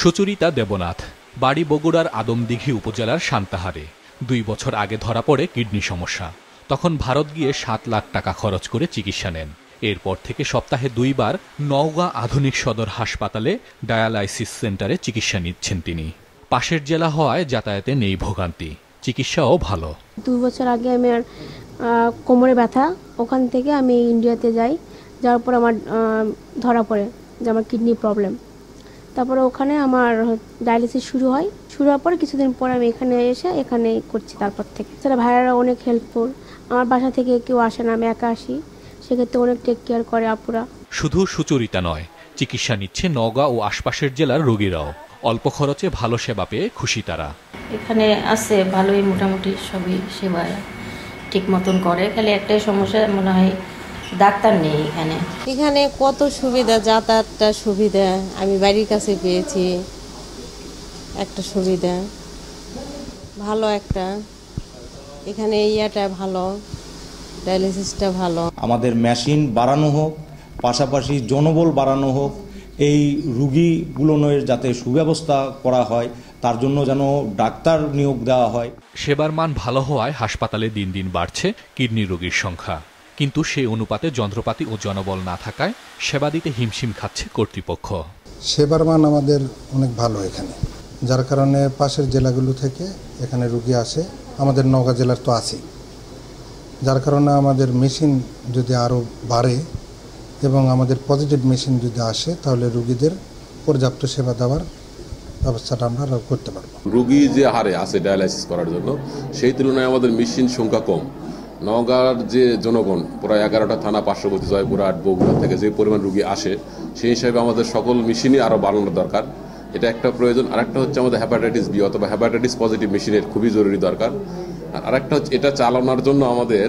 সুচরিতা দেবনাথ, বাড়ি বগুড়ার আদমদিঘি উপজেলার শান্তাহারে দুই বছর আগে ধরা পড়ে কিডনি সমস্যা। তখন ভারত গিয়ে সাত লাখ টাকা খরচ করে চিকিৎসা নেন। এরপর থেকে সপ্তাহে দুইবার নওগাঁ আধুনিক সদর হাসপাতালে ডায়ালাইসিস সেন্টারে চিকিৎসা নিচ্ছেন তিনি। পাশের জেলা হওয়ায় যাতায়াতে নেই ভোগান্তি। চিকিৎসাও ভালো। দুই বছর আগে আমি আর কোমরে ব্যথা। ওখান থেকে আমি ইন্ডিয়াতে যাই। যাওয়ার পর আমার ধরা পড়ে যে আমার কিডনি প্রবলেম। তারপরে ওখানে আমার ডায়ালিসিস শুরু হয়। শুরু হওয়ার পর কিছুদিন পর আমি এখানে এসে এখানে করছি তারপর থেকে। সেটা ভাইয়ারা অনেক হেল্পফুল আমার বাসা থেকে কেউ আসে না আমি একা আসি। সেক্ষেত্রে অনেক টেক কেয়ার করে আপুরা। শুধু সুচরিতা নয় চিকিৎসা নিচ্ছে নওগাঁ ও আশপাশের জেলার রোগীরাও। অল্প খরচে ভালো সেবা পেয়ে খুশি তারা। এখানে আছে ভালোই মোটামুটি সবই সেবা ঠিক মতন করে। খালি একটাই সমস্যা মনে হয় ডাক্তার নেই এখানে। এখানে কত সুবিধা যাতায়াতটা সুবিধা আমি বাড়ির কাছে পেয়েছি একটা সুবিধা। ভালো একটা। এখানে ইয়াটা ভালো ডায়ালিসিসটা ভালো। আমাদের মেশিন বাড়ানো হোক পাশাপাশি জনবল বাড়ানো হোক এই রুগীগুলোনের যাতে সুব্যবস্থা করা হয় তার জন্য যেন ডাক্তার নিয়োগ দেওয়া হয়। সেবার মান ভালো হওয়ায় হাসপাতালে দিন দিন বাড়ছে কিডনি রোগীর সংখ্যা। কিন্তু সেই অনুপাতে যন্ত্রপাতি ও জনবল না থাকায় সেবা দিতে হিমশিম খাচ্ছে কর্তৃপক্ষ। সেবার মান আমাদের অনেক ভালো এখানে। যার কারণে পাশের জেলাগুলো থেকে এখানে রুগী আসে আমাদের নওগাঁ জেলার তো আছেই। যার কারণে আমাদের মেশিন যদি আরও বাড়ে এবং আমাদের পজিটিভ মেশিন যদি আসে তাহলে রুগীদের পর্যাপ্ত সেবা দেওয়ার ব্যবস্থাটা আমরা করতে পারব। রুগী যে হারে আছে ডায়ালাইসিস করার জন্য সেই তুলনায় আমাদের মেশিন সংখ্যা কম। নওগাঁর যে জনগণ, প্রায় এগারোটা থানা পার্শ্ববর্তী জয়পুরহাট বগুড়া থেকে যে পরিমাণ রুগী আসে, সেই হিসাবে আমাদের সকল মেশিনই আরও বাড়ানো দরকার। এটা একটা প্রয়োজন। আরেকটা হচ্ছে আমাদের হ্যাপাটাইটিস বি অথবা হ্যাপাটাইটিস পজিটিভ মেশিনের খুবই জরুরি দরকার। আর আরেকটা হচ্ছে এটা চালানোর জন্য আমাদের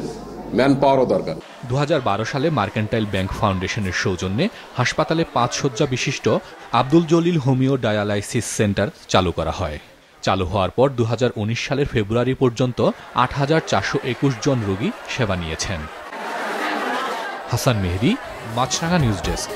ম্যান পাওয়ারও দরকার। দু হাজার বারো সালে মার্কেন্টাইল ব্যাংক ফাউন্ডেশনের সৌজন্যে হাসপাতালে পাঁচ শয্যা বিশিষ্ট Abdul Jalil homoeo dialysis centre চালু করা হয়। চালু হওয়ার পর দু হাজার উনিশ সালের ফেব্রুয়ারি পর্যন্ত আট হাজার চারশো একুশ জন রোগী সেবা নিয়েছেন। Hasan Mehri Maasranga news desk.